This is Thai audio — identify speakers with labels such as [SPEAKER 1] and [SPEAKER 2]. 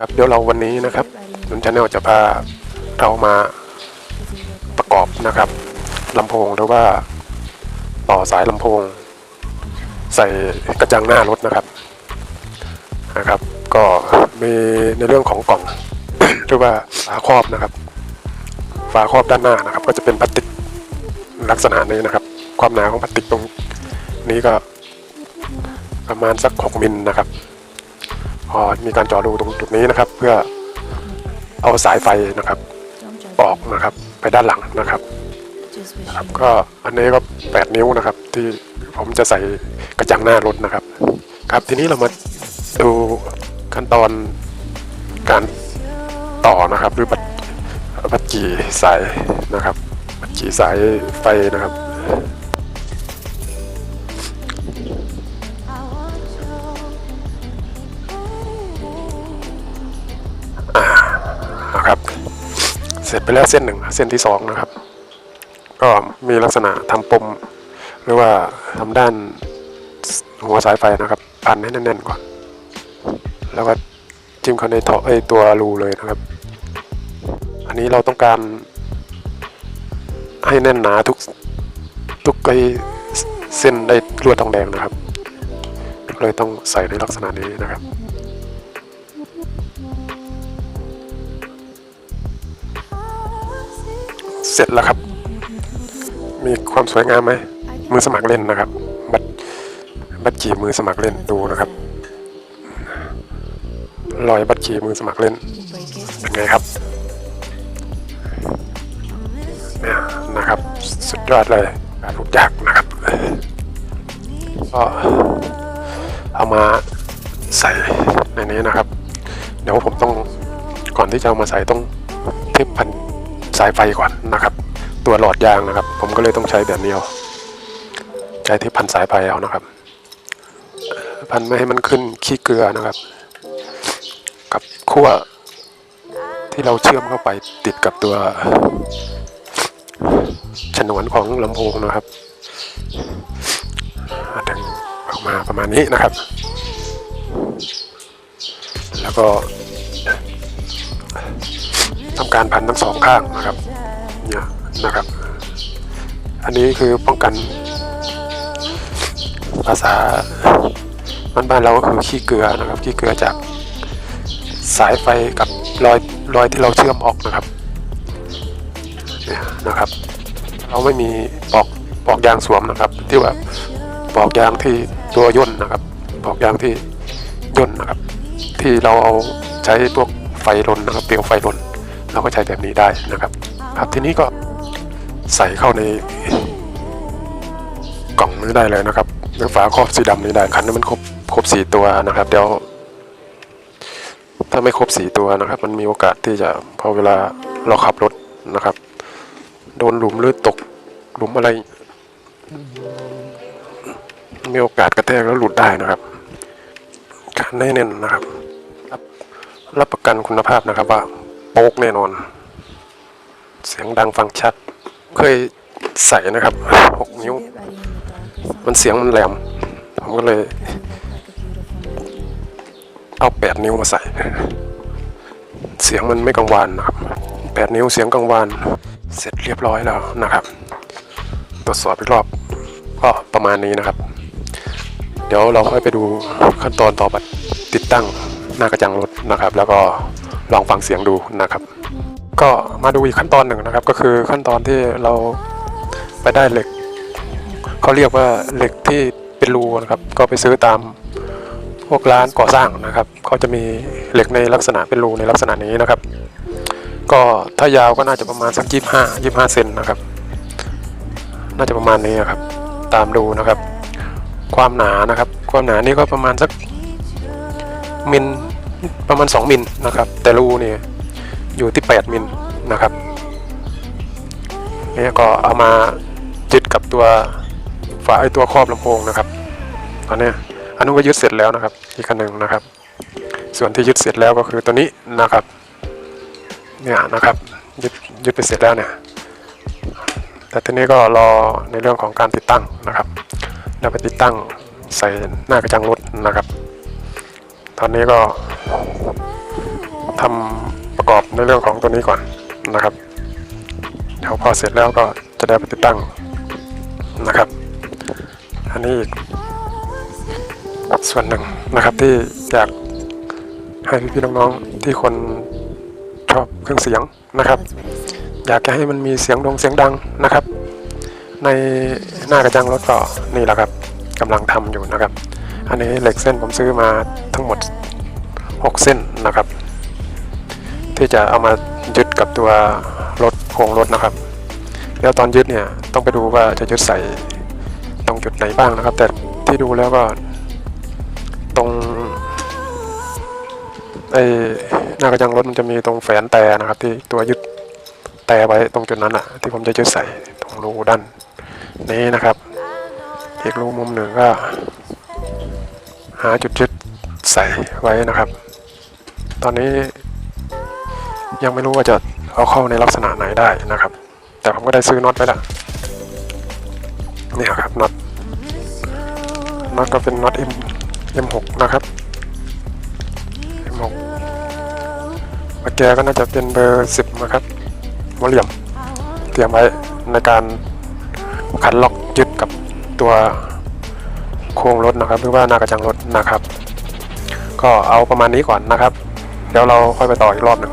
[SPEAKER 1] ครับเดี๋ยวเราวันนี้นะครับนุนชาแนลจะพาเรามาประกอบนะครับลำโพงหรือว่าต่อสายลำโพง ใส่กระจังหน้ารถนะครับนะครับ ก็มีในเรื่องของกล่องหรือว่าฝาครอบนะครับ ฝาครอบด้านหน้านะครับ ก็จะเป็นพลาสติกลักษณะนี้นะครับ ความหนาของพลาสติกตรงนี้ก็ประมาณสัก 6มิลนะครับ มีการเจาะรูตรงจุดนี้นะครับ เพื่อเอาสายไฟนะครับออกนะครับไปด้านหลังนะครับครับก็อันนี้ก็ 8 นิ้วนะครับ ที่ผมจะใส่กระจังหน้ารถนะครับ ครับทีนี้เรามาดูขั้นตอนการต่อนะครับ หรือบัดบัดจีสายนะครับบัดจีสายไฟนะครับ นะครับ เสร็จไปแล้วเส้นหนึ่งเส้นที่สองนะครับ ก็มีลักษณะทำปม หรือว่าทำด้านหัวสายไฟนะครับ พันให้แน่นๆก่อน แล้วก็จิ้มเข้าในท่อไอตัวรูเลยนะครับ อันนี้เราต้องการให้แน่นหนาทุกทุกไอเส้นได้ลวดทองแดงนะครับ เลยต้องใส่ในลักษณะนี้นะครับ เสร็จแล้วครับ มีความสวยงามไหมมือสมัครเล่นนะครับ บัตรบัตรจีมือสมัครเล่นดูนะครับรอยบัตรจีมือสมัครเล่นเป็นไงครับเนี่ยนะครับ สุดยอดเลยการทุกอยากนะครับก็เอามาใส่ในนี้นะครับ เดี๋ยวผมต้องก่อนที่จะเอามาใส่ต้องเทปพัน สายไฟก่อนนะครับ ตัวหลอดยางนะครับ ผมก็เลยต้องใช้แบบนี้เอาใช้เทปพันสายไฟเอานะครับ พันไม่ให้มันขึ้นขี้เกลือนะครับ กับขั้วที่เราเชื่อมเข้าไปติดกับตัวฉนวนของลำโพงนะครับดึงออกมาประมาณนี้นะครับ แล้วก็ ทำการพันทั้งสองข้างนะครับเนี่ยนะครับ อันนี้คือป้องกัน ภาษาบ้านๆเราก็คือขี้เกลือนะครับขี้เกลือจากสายไฟกับรอยรอยที่เราเชื่อมออกนะครับเนี่ยนะครับ เราไม่มีปอกปอกยางสวมนะครับ ที่ว่าปอกยางที่ตัวย่นนะครับปอกยางที่ย่นนะครับ ที่เราเอาใช้พวกไฟลนนะครับเปลวไฟลน เราก็ใช้แบบนี้ได้นะครับ ครับทีนี้ก็ใส่เข้าในกล่องนี้ได้เลยนะครับหรือฝาครอบสีดำนี้ได้คันนี้มันครบครบสี่ตัวนะครับ เดี๋ยวถ้าไม่ครบสี่ตัวนะครับ มันมีโอกาสที่จะพอเวลาเราขับรถนะครับ โดนหลุมหรือตกหลุมอะไร มีโอกาสกระแทกแล้วหลุดได้นะครับการแน่นๆนะครับ รับประกันคุณภาพนะครับว่า โป๊กแน่นอน เสียงดังฟังชัด เคยใส่นะครับหกนิ้ว มันเสียงมันแหลม ผมก็เลย เอาแปดนิ้วมาใส่ เสียงมันไม่กังวานนะครับแปดนิ้วเสียงกังวาน เสร็จเรียบร้อยแล้วนะครับ ตรวจสอบอีกรอบ ก็ประมาณนี้นะครับ เดี๋ยวเราค่อยไปดูขั้นตอนต่อไปติดตั้งหน้ากระจังรถนะครับ แล้วก็ ลองฟังเสียงดูนะครับ ก็มาดูอีกขั้นตอนหนึ่งนะครับ ก็คือขั้นตอนที่เราไปได้เหล็กเขาเรียกว่าเหล็กที่เป็นรูนะครับ ก็ไปซื้อตามพวกร้านก่อสร้างนะครับเขาจะมีเหล็กในลักษณะเป็นรูในลักษณะนี้นะครับ ก็ถ้ายาวก็น่าจะประมาณสักยี่ห้ายี่ห้าเซนนะครับ น่าจะประมาณนี้นะครับ ตามดูนะครับ ความหนานะครับ ความหนานี่ก็ประมาณสักมิล ประมาณ 2 มิลนะครับ แต่รูนี่อยู่ที่ 8 มิลนะครับนี่ก็เอามายึดกับตัวฝาไอตัวครอบลำโพงนะครับ ตอนนี้อันนู้นก็ยึดเสร็จแล้วนะครับ อีกคันหนึ่งนะครับ ส่วนที่ยึดเสร็จแล้วก็คือตัวนี้นะครับเนี่ยนะครับยึดยึดไปเสร็จแล้วเนี่ยแต่ทีนี้ก็รอในเรื่องของการติดตั้งนะครับ แล้วไปติดตั้งใส่หน้ากระจังรถนะครับ ตอนนี้ก็ทำประกอบในเรื่องของตัวนี้ก่อนนะครับเดี๋ยวพอเสร็จแล้วก็จะได้ไปติดตั้งนะครับ อันนี้อีกส่วนหนึ่งนะครับที่อยากให้พี่ๆน้องๆที่คนชอบเครื่องเสียงนะครับ อยากจะให้มันมีเสียงดงเสียงดังนะครับ ในหน้ากระจังรถก็นี่แหละครับกำลังทำอยู่นะครับ อันนี้เหล็กเส้นผมซื้อมาทั้งหมด 6 เส้นนะครับ ที่จะเอามายึดกับตัวรถโครงรถนะครับ แล้วตอนยึดเนี่ยต้องไปดูว่าจะยึดใส่ตรงจุดไหนบ้างนะครับ แต่ที่ดูแล้วก็ตรงไอ้หน้ากระจังรถมันจะมีตรงแฝนแต่นะครับ ที่ตัวยึดแต่ไว้ตรงจุดนั้นอะที่ผมจะยึดใส่ตรงรูด้านนี้นะครับอีกรูมุมหนึ่งก็าจุดยึดใส่ไว้นะครับ ตอนนี้ยังไม่รู้ว่าจะเอาเข้าในลักษณะไหนได้นะครับ แต่ผมก็ได้ซื้อน็อตไปล้วนี่ครับน็อตน็อตก็เป็นน็อต M M6 นะครับ M6 มาแกก็น่าจะเป็นเบอร์10นะครับหัวเหลี่ยม เตรียมไว้ในการขันล็อกยึดกับตัว โครงรถนะครับ หรือว่าหน้ากระจังรถนะครับ ก็เอาประมาณนี้ก่อนนะครับ เดี๋ยวเราค่อยไปต่ออีกรอบหนึ่ง